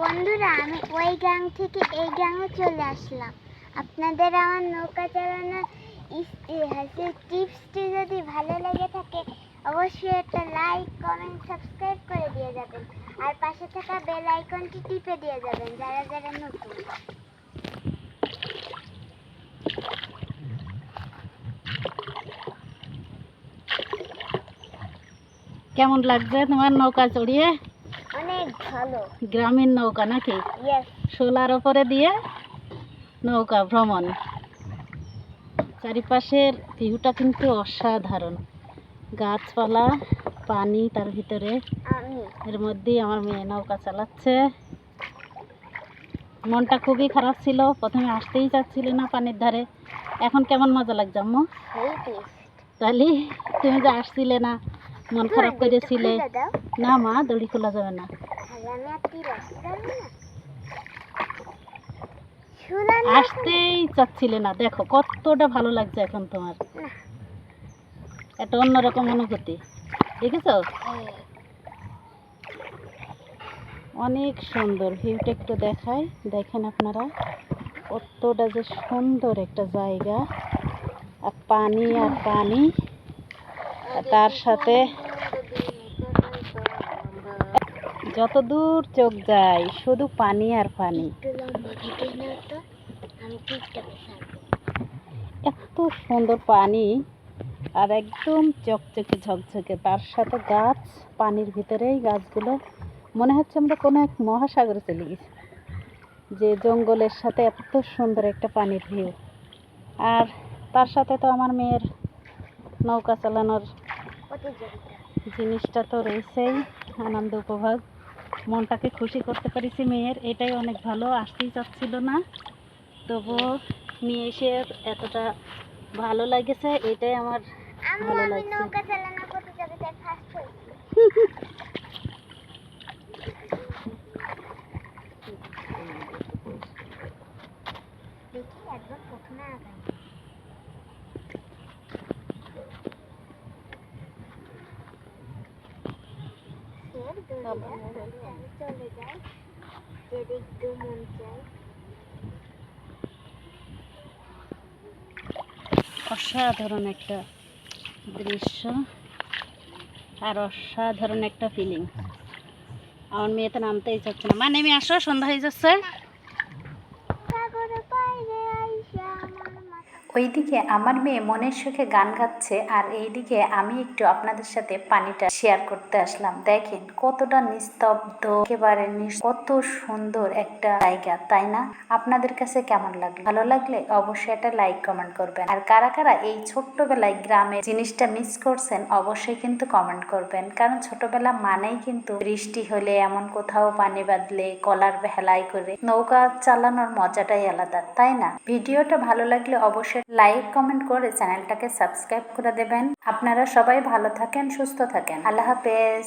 বন্ধুরা, আমি ওই গ্রাম থেকে এই গ্রামে চলে আসলাম। আপনাদের আমার নৌকা চালানোর ইতিহাসের টিপসটি যদি ভালো লেগে থাকে, অবশ্যই একটা লাইক, কমেন্ট, সাবস্ক্রাইব করে দিয়ে যাবেন। আর পাশে থাকা বেল আইকনটি টিপে দিয়ে যাবেন, যারা যারা নতুন। কেমন লাগছে তোমার নৌকা চড়িয়ে? গ্রামীণ নৌকা নাকি? শোলার ওপরে দিয়ে নৌকা ভ্রমণ। চারিপাশের ভিউটা কিন্তু অসাধারণ। গাছপালা পানি তার ভিতরে। এর মধ্যেই আমার মেয়ে নৌকা চালাচ্ছে। মনটা খুবই খারাপ ছিল। প্রথমে আসতেই চাচ্ছিল না পানির ধারে। এখন কেমন মজা লাগছে আম্মু? তাহলে তুমি যে আসছিলে না মন খারাপ করেছিলে। না মা দড়ি খোলা যাবে না। আসতেই চাচ্ছিলে না। দেখো, কতটা ভালো লাগছে এখন তোমার। একটা অন্যরকম অনুভূতি। দেখেছ। অনেক সুন্দর ভিউটা একটু দেখায় দেখেন আপনারা, কতটা যে সুন্দর একটা জায়গা। আর পানি আর পানি। তার সাথে যত দূর চোখ যায়, শুধু পানি আর পানি। এত সুন্দর পানি আর একদম চকচকে ঝকঝকে। তার সাথে গাছ, পানির ভিতরেই গাছগুলো। মনে হচ্ছে আমরা কোনো এক মহাসাগরে চলে গেছি, যে জঙ্গলের সাথে এত সুন্দর একটা পানির ভিউ আর তার সাথে তো আমার মেয়ের নৌকা চালানোর জিনিসটা তো রয়েছেই, আনন্দ উপভোগ। মনটাকে খুশি করতে পেরেছি মেয়ের। এটাই অনেক ভালো আসতেই চাচ্ছিল না। তবুও নিয়ে এসে এতটা ভালো লাগেছে এটাই আমার ভালো লাগছে। দেখি প্রথমে আগাই ফের দৌড়ে দৌড়ে আমি অসাধারণ একটা দৃশ্য আর অসাধারণ একটা ফিলিং আমার মেয়ে তো নামতেই চাচ্ছে না। মা, নেমে আসো, সন্ধ্যা হয়ে যাচ্ছে। ওইদিকে আমার মেয়ে মনের সুখে গান গাচ্ছে আর এইদিকে আমি একটু আপনাদের সাথে পানিটা শেয়ার করতে আসলাম। দেখেন কতটা নিস্তব্ধ, একেবারে কত সুন্দর একটা জায়গা, তাই না? আপনাদের কাছে কেমন লাগল? ভালো লাগলে অবশ্যই একটা লাইক কমেন্ট করবেন। আর কারা কারা এই ছোট্টবেলায় গ্রামে জিনিসটা মিস করছেন, অবশ্যই কিন্তু কমেন্ট করবেন। কারণ ছোটবেলা মানেই কিন্তু বৃষ্টি হলে এমন কোথাও পানি বাঁধলে, কলার ভেলাই করে নৌকা চালানোর মজাটাই আলাদা, তাই না? ভিডিওটা ভালো লাগলে অবশ্যই লাইক কমেন্ট করে চ্যানেলটাকে সাবস্ক্রাইব করে দেবেন। আপনারা সবাই ভালো থাকেন, সুস্থ থাকেন। আল্লাহ হাফেজ।